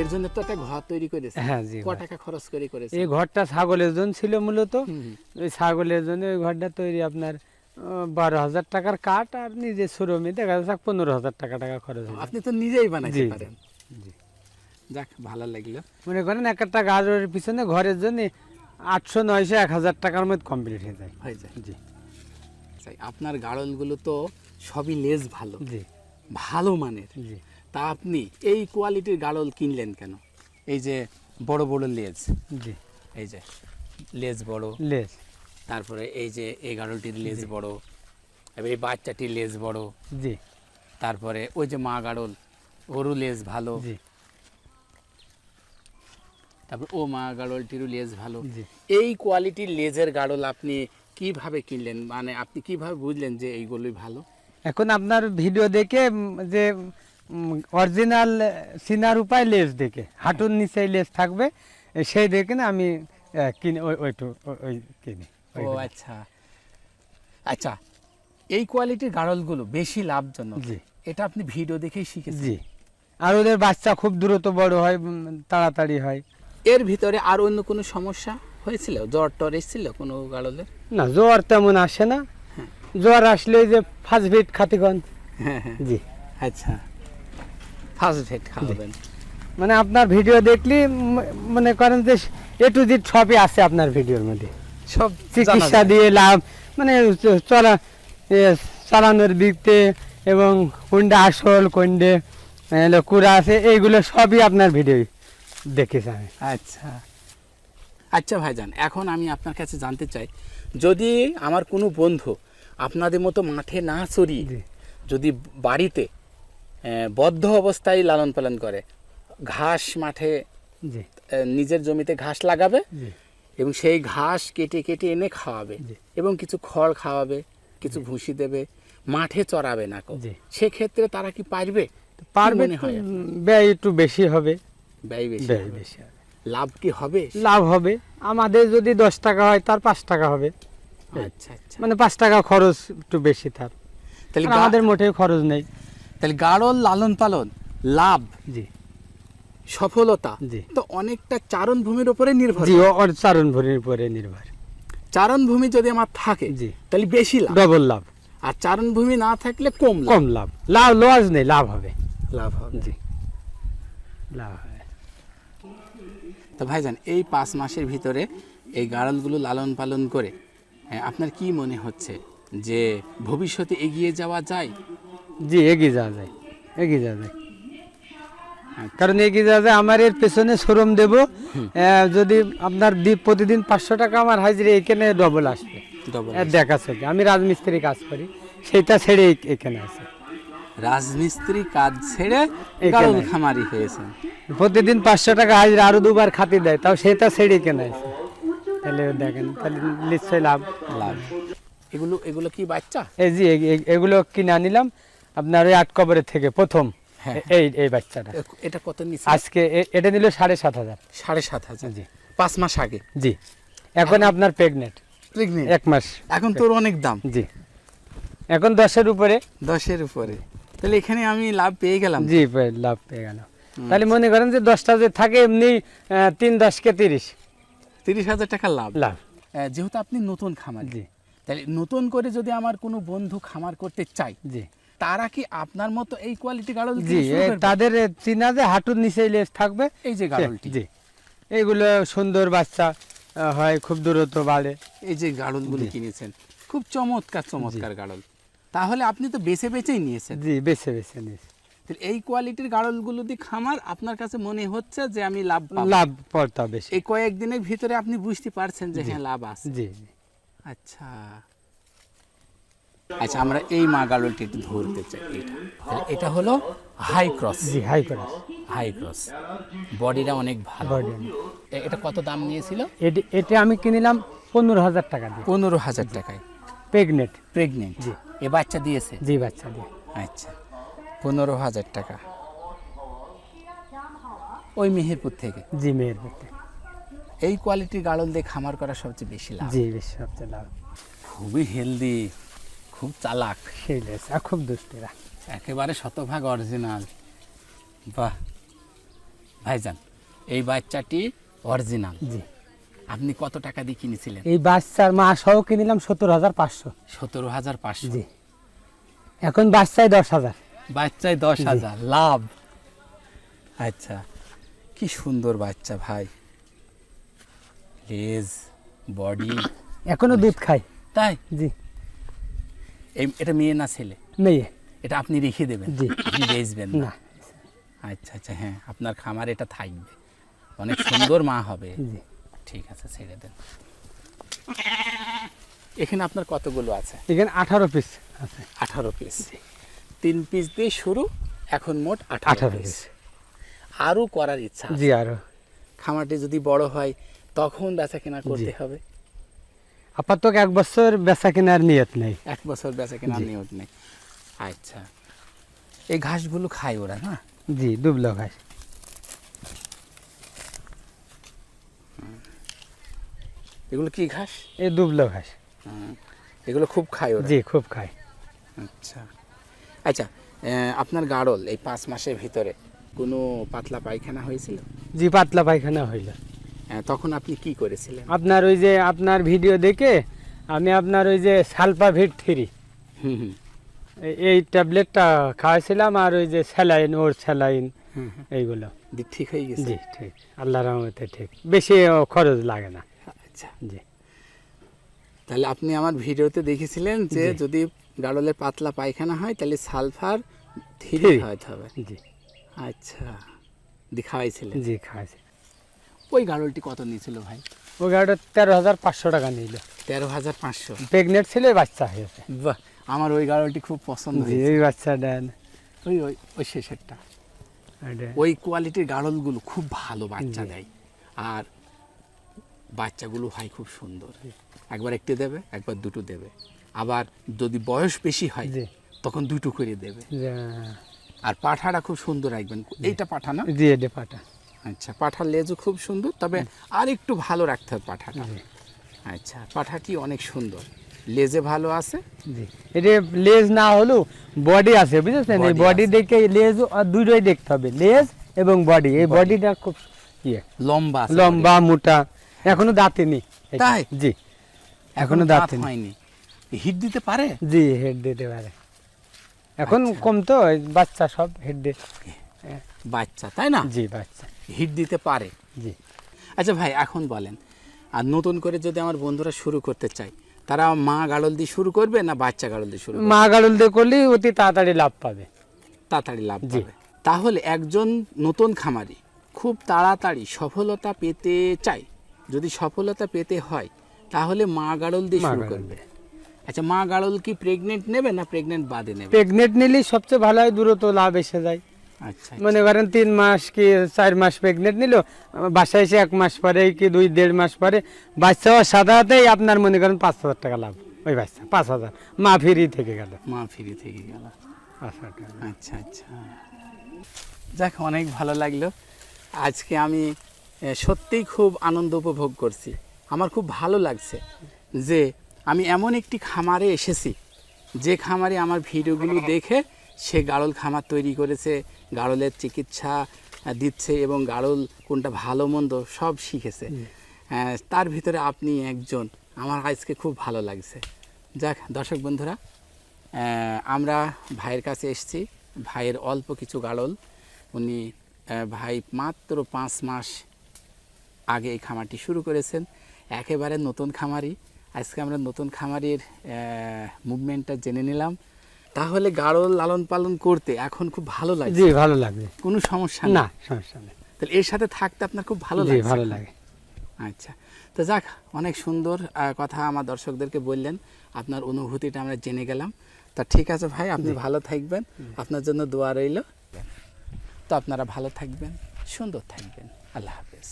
এর জন্য তো একটা ঘর তৈরি করেছে। হ্যাঁ, জি, ক টাকা খরচ করে করেছে। এই ঘরটা ছাগলের জন্য ছিল মূলত। ওই ছাগলের জন্য ওই ঘরটা তৈরি আপনার বারো হাজার টাকার কাঠ আর নিজে শ্রমে দেখা যাচ্ছে পনেরো হাজার টাকা টাকা খরচ আপনি তো নিজেই বানাইতে জি, পারেন। যাক ভালো লাগল। মনে করেন এক একটা গাজরের পিছনে ঘরের জন্য আটশো নয়শো এক হাজার টাকার মধ্যে কমপ্লিট হয়ে যায়। হয়ে যায়। জি। আপনার গাড়লগুলো তো সবই লেজ ভালো। জি। ভালো মানের। জি। তা আপনি এই কোয়ালিটির গাড়ল কিনলেন কেন? এই যে বড় বড় লেজ। জি। এই যে লেজ বড়। লেস তারপরে এই যে এই গাড়লটির লেজ বড়। এবার এই বাচ্চাটির লেজ বড়। জি। তারপরে ওই যে মা গাড়ল ওরও লেজ ভালো। জি। তারপর ও মা গাড়লটিরও লেজ ভালো। জি। এই কোয়ালিটির লেজের গাড়ল আপনি কীভাবে কিনলেন? মানে আপনি কীভাবে বুঝলেন যে এইগুলোই ভালো? এখন আপনার ভিডিও দেখে যে অরিজিনাল সিনার উপায় লেস দেখে হাঁটুর নিচে লেস থাকবে সেই দেখে না আমি কিনে ওই ওইটু ওই- কিনি ও আচ্ছা। আচ্ছা এই কোয়ালিটির গাড়লগুলো বেশি লাভজনক। জি। এটা আপনি ভিডিও দেখেই শিখেছেন। জি। আর ওদের বাচ্চা খুব দ্রুত বড় হয় তাড়াতাড়ি হয়। এর ভিতরে আর অন্য কোনো সমস্যা হয়েছিল? জ্বর টর এসেছিল কোনো গাড়লের? না জ্বর তেমন আসে না। জ্বর আসলে যে ফার্স্ট ভিট খাতিগঞ্জ হ্যাঁ হ্যাঁ। জি। আচ্ছা। ফার্স্ট খাওয়াবেন। মানে আপনার ভিডিও দেখলি মনে করেন যে এ টু জেড সবই আছে আপনার ভিডিওর মধ্যে। সব চিকিৎসা দিয়ে লাভ মানে চলা চালানোর দিকতে এবং কোনটা আসল কোনটা এলো কুড়া আছে এইগুলো সবই আপনার ভিডিও দেখেছি আমি। আচ্ছা। আচ্ছা ভাইজান এখন আমি আপনার কাছে জানতে চাই যদি আমার কোনো বন্ধু আপনাদের মতো মাঠে না চড়িয়ে জি। যদি বাড়িতে বদ্ধ অবস্থায় লালন পালন করে। ঘাস মাঠে নিজের জমিতে ঘাস লাগাবে এবং সেই ঘাস কেটে কেটে এনে খাওয়াবে এবং কিছু খড় খাওয়াবে কিছু ভুসি দেবে মাঠে চড়াবে না সেক্ষেত্রে তারা কি পারবে? পারবে ব্যয় একটু বেশি হবে। ব্যয় বেশি ব্যয় বেশি হবে। লাভ কি হবে? লাভ হবে। আমাদের যদি দশ টাকা হয় তার পাঁচ টাকা হবে। আচ্ছা আচ্ছা। মানে পাঁচ টাকা খরচ একটু বেশি তার। তাহলে আমাদের মোটেই খরচ নেই। তাহলে গাড়ল লালন পালন লাভ জি। সফলতা জি। তো অনেকটা চারণ ভূমির উপরে নির্ভর জি ওর চারণ ভরির উপরে নির্ভর। চারণ ভূমি যদি আমার থাকে জি। তাহলে বেশি লাভ। ডবল লাভ। আর চারণ ভূমি না থাকলে কম কম লাভ। লাভ লস নেই লাভ হবে। লাভ হবে। জি। লাভ হবে। তো ভাইজান এই পাঁচ মাসের ভিতরে এই গাড়লগুলো লালন পালন করে হ্যাঁ, আপনার কি মনে হচ্ছে যে ভবিষ্যতে এগিয়ে যাওয়া যায়? জি এগিয়ে যাওয়া যায় এগিয়ে যাওয়া যায়। কারণ এগিয়ে যাওয়া যায় আমার এর পেছনে শ্রম দেব যদি আপনার প্রতিদিন পাঁচশো টাকা আমার হাজিরি এখানে ডবল আসবে। ডবল দেখা চলবে আমি রাজমিস্ত্রি কাজ করি সেইটা ছেড়ে এখানে আছে রাজমিস্ত্রি কাজ ছেড়ে এখানে। খামারি হয়েছেন প্রতিদিন পাঁচশো টাকা হাজিরা আরও দুবার খাতি দেয় তাও সেটা ছেড়ে এখানে আছে তাহলে দেখেন তাহলে নিশ্চয়ই লাভ। লাভ। এগুলো এগুলো কি বাচ্চা? এই এ- এগুলো কিনে আনিলাম আপনার ওই আট কবরের থেকে প্রথম হ্যাঁ। এই এই বাচ্চাটা। এটা কত নিচ্ছে আজকে এটা নিল সাড়ে সাত হাজার। সাড়ে সাত হাজার। জি। পাঁচ মাস আগে? জি। এখন আপনার প্রেগনেন্ট প্রেগনেন্ট এক মাস। এখন তোর অনেক দাম? জি। এখন দশের উপরে। দশের উপরে। তাহলে এখানে আমি লাভ পেয়ে গেলাম। জি লাভ পেয়ে গেল তাহলে মনে করেন যে দশটা যে থাকে এমনি তিন দশকে তিরিশ। তিরিশ হাজার টাকা লাভ। লাভ। যেহেতু আপনি নতুন খামার জি। তাহলে নতুন করে যদি আমার কোনো বন্ধু খামার করতে চাই জি। তারা কি আপনার মতো এই কোয়ালিটি গাড়ল জি? তাদের চিনা যে হাঁটুর নিচে লেস থাকবে এই যে গাড়লটি। জি। এইগুলো সুন্দর বাচ্চা হয় খুব দূরত্ব বাড়ে। এই যে গাড়লগুলো কিনেছেন খুব চমৎকার চমৎকার গাড়ল। তাহলে আপনি তো বেছে বেছেই নিয়েছেন। জি বেছে বেছে নিয়েছে। এই কোয়ালিটির গাড়লগুলো দিয়ে খামার আপনার কাছে মনে হচ্ছে যে আমি লাভ লাভ পড়তা বেশি। এই কয়েকদিনের ভিতরে আপনি বুঝতে পারছেন যে হ্যাঁ লাভ আছে। জি জি। আচ্ছা। আচ্ছা আমরা এই মা গাড়লটি একটু ধরতে চাই এটা। তাহলে এটা হলো high cross G high cross high cross বডিটা অনেক ভালো। এটা কত দাম নিয়েছিল? এটা আমি কিনিলাম পনেরো হাজার টাকা দিয়ে। পনেরো হাজার টাকায়। প্রেগনেন্ট প্রেগনেন্ট জি। এ বাচ্চা দিয়েছে? জি বাচ্চা দিয়ে। আচ্ছা পনেরো হাজার টাকা। ওই মেহেরপুর থেকে? জি মেহেরপুর থেকে। এই কোয়ালিটির গাড়ল দিয়ে খামার করা সবচেয়ে বেশি লাভ। জি বেশি সবচেয়ে লাভ। খুবই হেলদি খুব চালাক। সেই খুব দুষ্টিরা একেবারে শতভাগ অরিজিনাল বাহ। ভাইজান এই বাচ্চাটি অরিজিনাল জি। আপনি কত টাকা দিয়ে কিনেছিলেন? এই বাচ্চার মা সহ কিনিলাম সত্তর হাজার পাঁচশো। সতেরো হাজার পাঁচশো। জি। এখন বাচ্চায় দশ হাজার। বাচ্চায় দশ হাজার। লাভ। আচ্ছা কি সুন্দর বাচ্চা ভাই। লেজ বডি। এখনও দুধ খায়। তাই? জি। এটা মেয়ে না ছেলে? মেয়ে। এটা আপনি রেখে দেবেন? বেচবেন না? আচ্ছা আচ্ছা হ্যাঁ আপনার খামার এটা থাকবে। অনেক সুন্দর মা হবে। জি। ঠিক আছে ছেড়ে দেন। এখানে আপনার কতগুলো আছে? এখানে আঠারো পিস আছে। আঠারো পিস তিন পিস দিয়ে শুরু এখন মোট আঠারো পিস আরও করার ইচ্ছা জি আরও খামারটি যদি বড় হয় তখন বেচা কেনা করতে হবে। আপাতত এক বছর বেচা কেনার নিয়ত নেই। এক বছর বেচা কেনার নিয়ত নেই। আচ্ছা। এই ঘাসগুলো খায় ওরা না? জি দুবলো ঘাস। এগুলো কি ঘাস? এই দুবলো ঘাস। এগুলো খুব খায় ওরা? জি খুব খায়। আচ্ছা। আচ্ছা আপনার গাড়ল এই পাঁচ মাসের ভিতরে কোনো পাতলা পায়খানা হয়েছিল? জি পাতলা পায়খানা হইল। তখন আপনি কি করেছিলেন? আপনার ওই যে আপনার ভিডিও দেখে আমি আপনার ওই যে সালপা ভিট থ্রি এই ট্যাবলেটটা খাওয়াইছিলাম আর ওই যে স্যালাইন ওর স্যালাইন। এইগুলো। দি ঠিক হয়ে গেছে? জি ঠিক। আল্লাহ রহমতে ঠিক। বেশি খরচ লাগে না। আচ্ছা। জি। তাহলে আপনি আমার ভিডিওতে দেখেছিলেন যে যদি গাড়লের পাতলা পায়খানা হয় তাহলে সালফার ধীরে। খাওয়াতে হবে। জি। আচ্ছা। দেখাইছিলেন জি খাওয়াইছি ওই গাড়লটি কত নিয়েছিল ভাই? ওই গাড়িটা তেরো হাজার পাঁচশো টাকা নিল তেরো হাজার পাঁচশো? প্রেগনেন্ট ছেলে বাচ্চা হয়েছে। বাহ আমার ওই গাড়লটি খুব পছন্দ হয়েছে। এই বাচ্চাটা ওই ওই ওই শেষেরটা। ওই কোয়ালিটির গাড়লগুলো খুব ভালো বাচ্চা। দেয়। আর বাচ্চাগুলো হয় খুব সুন্দর। একবার একটি দেবে একবার দুটো দেবে। আবার যদি বয়স বেশি হয় তখন দুটো করে দেবে। আর পাঠাটা খুব সুন্দর রাখবেন। এইটা পাঠা না? জি এটা পাটা আচ্ছা পাঠার লেজও খুব সুন্দর তবে আর একটু ভালো রাখতে হবে পাঠাটা। আচ্ছা পাঠাটি অনেক সুন্দর। লেজে ভালো আছে? জি। এটা লেজ না হলেও বডি আছে বুঝেছেন? এই বডি। দেখে লেজ দুটোই দেখতে হবে লেজ এবং বডি এই বডিটা খুব ইয়ে। লম্বা লম্বা মোটা। এখনও দাঁতেনি এটা। তাই? জি। এখনও দাঁত হয়নি। হিট দিতে পারে? জি হেড দিতে পারে। এখন আচ্ছা। কম তো বাচ্চা সব হেড বাচ্চা তাই না? জি বাচ্চা। হিট দিতে পারে। জি। আচ্ছা ভাই এখন বলেন আর নতুন করে যদি আমার বন্ধুরা শুরু করতে চায় তারা মা গাড়ল দিয়ে শুরু করবে না বাচ্চা গাড়ল দিয়ে শুরু মা গাড়ল দিয়ে করলে অতি তাড়াতাড়ি লাভ পাবে। তাড়াতাড়ি লাভ। পাবে। তাহলে একজন নতুন খামারি খুব তাড়াতাড়ি সফলতা পেতে চাই যদি সফলতা পেতে হয় তাহলে মা গাড়ল দিয়ে শুরু করবে। আচ্ছা মা গাড়ল কি প্রেগনেন্ট নেবে না প্রেগনেন্ট বাদে নেবে? প্রেগনেন্ট নিলে সবচেয়ে ভালো হয় দূরত্ব লাভ এসে যায়। মনে করেন তিন মাস কি চার মাস প্রেগনেন্ট নিল বাসায় এসে এক মাস পরে কি দুই দেড় মাস পরে বাচ্চা সাথেই আপনার মনে করেন পাঁচ হাজার টাকা লাভ ওই বাচ্চা পাঁচ হাজার। মা ফিরি থেকে গেল। মা ফিরি থেকে গেল। আচ্ছা আচ্ছা। যাক অনেক ভালো লাগল। আজকে আমি সত্যিই খুব আনন্দ উপভোগ করছি। আমার খুব ভালো লাগছে যে আমি এমন একটি খামারে এসেছি যে খামারে আমার ভিডিওগুলো দেখে সে গাড়ল খামার তৈরি করেছে গাড়লের চিকিৎসা দিচ্ছে এবং গাড়ল কোনটা ভালো মন্দ সব শিখেছে। তার ভিতরে আপনি একজন। আমার আজকে খুব ভালো লাগছে। যাক দর্শক বন্ধুরা আমরা ভাইয়ের কাছে এসেছি। ভাইয়ের অল্প কিছু গাড়ল উনি ভাই মাত্র পাঁচ মাস আগে এই খামারটি শুরু করেছেন। একেবারে নতুন খামারি। আজকে আমরা নতুন খামারির মুভমেন্টটা জেনে নিলাম। তাহলে গাড়ল লালন পালন করতে এখন খুব ভালো লাগে জি ভালো লাগবে। কোনো সমস্যা না সমস্যা নেই। তাহলে এর সাথে থাকতে আপনার খুব ভালো জি লাগে ভালো লাগে। আচ্ছা তো যাক অনেক সুন্দর কথা আমার দর্শকদেরকে বললেন। আপনার অনুভূতিটা আমরা জেনে গেলাম। তা ঠিক আছে ভাই আপনি ভালো থাকবেন। আপনার জন্য দোয়া রইল। তো আপনারা ভালো থাকবেন সুন্দর থাকবেন। আল্লাহ হাফেজ।